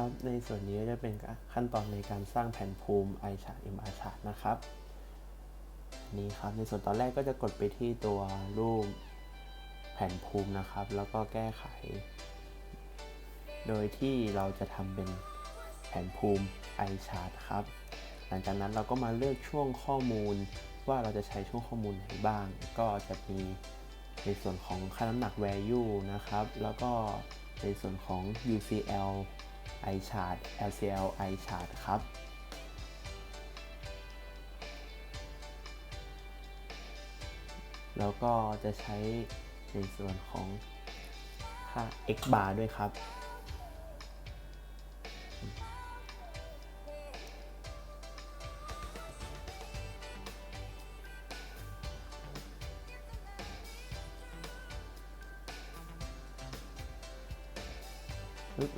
ครับ ในส่วนนี้จะเป็นขั้นตอนในการสร้างแผ่นภูมิ i chart mr chart นะครับนี่ครับ ในส่วนตอนแรกก็จะกดไปที่ตัวรูปแผ่นภูมินะครับ แล้วก็แก้ไข โดยที่เราจะทำเป็นแผ่นภูมิ i chart ครับ หลังจากนั้นเราก็มาเลือกช่วงข้อมูลว่าเราจะใช้ช่วงข้อมูลไหนบ้าง ก็จะมีในส่วนของค่าน้ำหนัก value นะครับ แล้วก็ในส่วนของ UCL i chart LCL i chart ครับ แล้วก็จะใช้ในส่วนของค่า x bar ด้วยครับ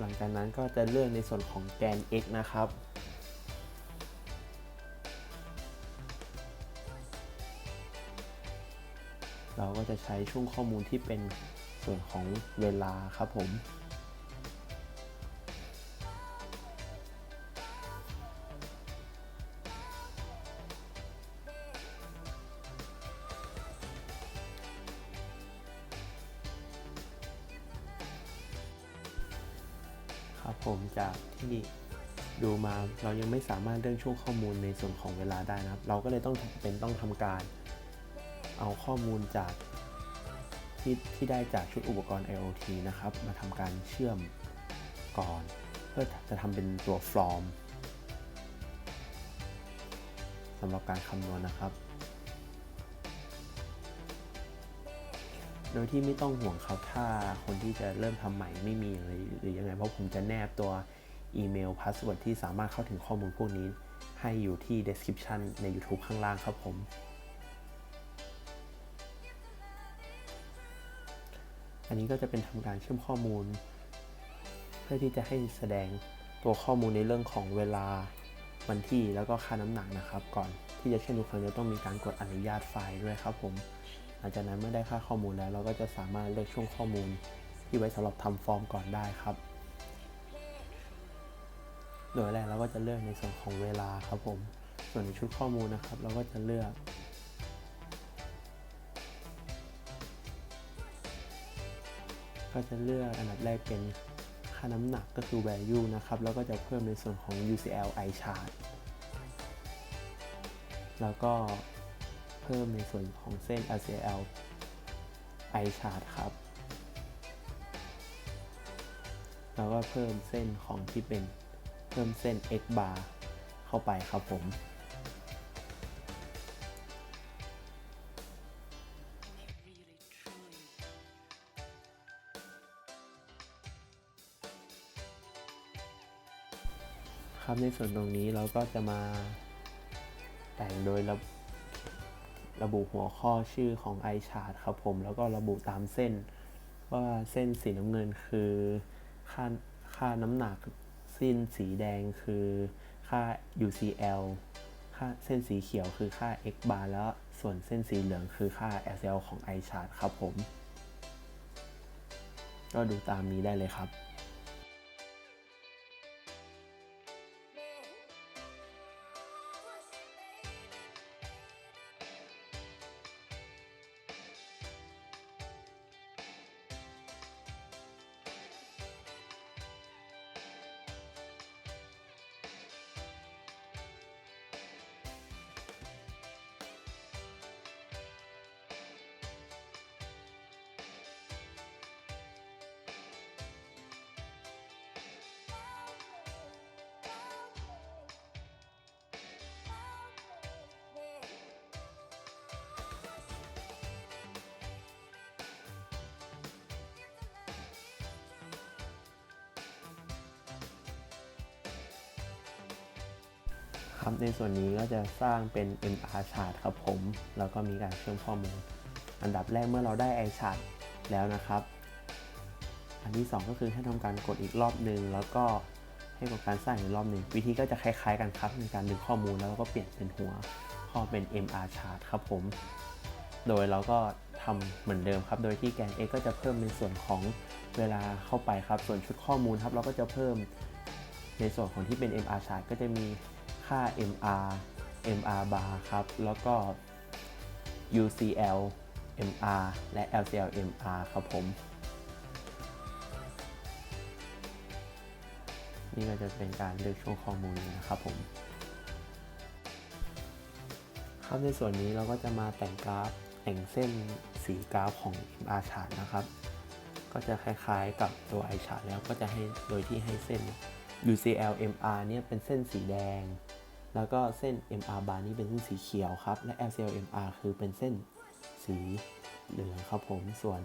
หลังจากนั้นก็จะเลือกในส่วนของแกน x นะครับ เราก็จะใช้ช่วงข้อมูลที่เป็นส่วนของเวลาครับผม ครับผมจากที่ดูมาเรายังไม่สามารถเลือกช่วงข้อมูลในส่วนของเวลาได้นะครับ เราก็เลยต้องเป็นต้องทำการ เอาข้อมูลจากที่ที่ได้จากชุดอุปกรณ์ IoT นะครับ มาทำการเชื่อมก่อน เพื่อจะทำเป็นตัวฟอร์มสำหรับการคำนวณนะครับ โดยที่ไม่ต้องห่วงครับถ้าคนที่จะเริ่มทำใหม่ไม่มีอะไรหรือยังไง เพราะผมจะแนบตัวอีเมลพาสเวิร์ดที่สามารถเข้าถึงข้อมูลพวกนี้ ให้อยู่ที่ description ใน YouTube ข้างล่างครับผม อันนี้ก็จะเป็นทำการเชื่อมข้อมูล เพื่อที่จะให้แสดงตัวข้อมูลในเรื่องของเวลาวันที่แล้วก็ค่าน้ำหนักนะครับ ก่อนที่จะเชื่อมทุกครั้งจะต้องมีการกดอนุญาตไฟล์ด้วยครับผม หลังจากนั้นเมื่อได้ค่าข้อมูลแล้ว เราก็จะสามารถเลือกช่วงข้อมูลที่ไว้สำหรับทำฟอร์มก่อนได้ครับ โดยแรกเราก็จะเลือกในส่วนของเวลาครับผม ส่วนในชุดข้อมูลนะครับ เราก็จะเลือกก็จะเลือกอันดับแรกเป็นค่าน้ำหนักก็คือ value นะครับ แล้วก็จะเพิ่มในส่วนของ UCL i chart แล้วก็ เพิ่มในส่วนของเส้น LCL i chart ครับ แล้วก็เพิ่มเส้นของที่เป็นเพิ่มเส้น x bar เข้าไปครับผมครับในส่วนตรงนี้เราก็จะมาแต่งโดยระ ระบุหัวข้อชื่อของ i chart ครับผม แล้วก็ระบุตามเส้น ว่าเส้นสีน้ำเงินคือค่าค่าน้ำหนักสิ้นสีแดงคือค่า UCL ค่าเส้นสีเขียวคือค่า x bar แล้วส่วนเส้นสีเหลืองคือค่า SL ของ i chart ครับผม ก็ดูตามนี้ได้เลยครับ ครับในส่วนนี้ก็จะสร้างเป็น MR chart ครับผม แล้วก็มีการเชื่อมข้อมูล อันดับแรกเมื่อเราได้ i chart แล้วนะครับ อันที่ 2 ก็คือให้ทำการกดอีกรอบหนึ่งแล้วก็ให้กดการสร้างอีกรอบหนึ่งวิธีก็จะคล้ายๆกันครับในการดึงข้อมูลแล้วก็เปลี่ยนเป็นหัวข้อเป็น MR chart ครับผม โดยเราก็ทำเหมือนเดิมครับ โดยที่แกน x ก็จะเพิ่มในส่วนของเวลาเข้าไปครับ ส่วนชุดข้อมูลครับ เราก็จะเพิ่มในส่วนของที่เป็น MR chart ก็จะมี ค่า MR MR bar ครับ แล้วก็ UCL MR และ LCL MR ครับผม นี่ก็จะเป็นการเลือกช่วงข้อมูลนะครับผม ครับในส่วนนี้เราก็จะมาแต่งกราฟแต่งเส้นสีกราฟของ MR chart นะครับ ก็จะคล้ายๆกับตัว i chart แล้วก็จะให้โดยที่ให้เส้น UCL MR เนี่ยเป็นเส้นสีแดง แล้วก็เส้น MR bar นี่เป็นเส้นสีเขียวครับ และ LCL MR คือเป็นเส้นสีเหลืองครับผม ส่วน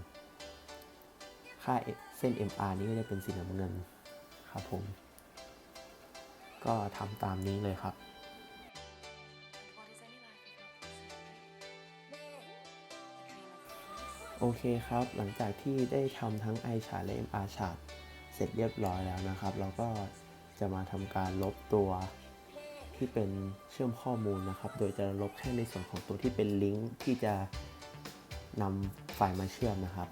ค่าเส้น MR นี้ก็จะเป็นสีน้ำเงินครับผม ก็ทำตามนี้เลยครับโอเคครับ หลังจากที่ได้ทำทั้ง i chart และ MR chart เสร็จเรียบร้อยแล้วนะครับ เราก็จะมาทำการลบตัว ที่เป็นเชื่อมข้อมูลนะครับ โดยจะลบแค่ในส่วนของตัวที่เป็นลิงก์ที่จะนำไฟล์มาเชื่อมนะครับ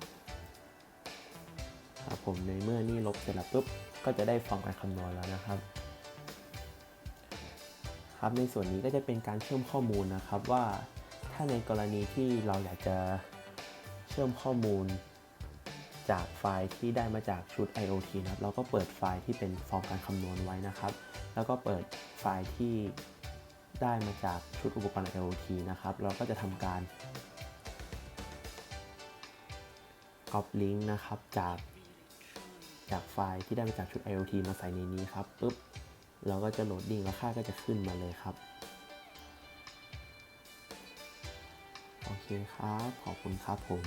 ครับผมในเมื่อนี่ลบเสร็จแล้วปุ๊บก็จะได้ฟอร์มการคำนวณแล้วนะครับ ครับในส่วนนี้ก็จะเป็นการเชื่อมข้อมูลนะครับว่าถ้าในกรณีที่เราอยากจะเชื่อมข้อมูล จากไฟล์ที่ได้มาจากชุด IoT นะครับเราก็เปิดไฟล์ที่เป็นฟอร์มการคำนวณไว้นะครับ แล้วก็เปิดไฟล์ที่ได้มาจากชุดอุปกรณ์ IoT นะครับ เราก็จะทำการ copy link นะครับจากจากไฟล์ที่ได้มาจากชุด IoT มาใส่ในนี้ครับปุ๊บเราก็จะโหลดดิ้งแล้วค่าก็จะขึ้นมาเลยครับ โอเคครับ ขอบคุณครับผม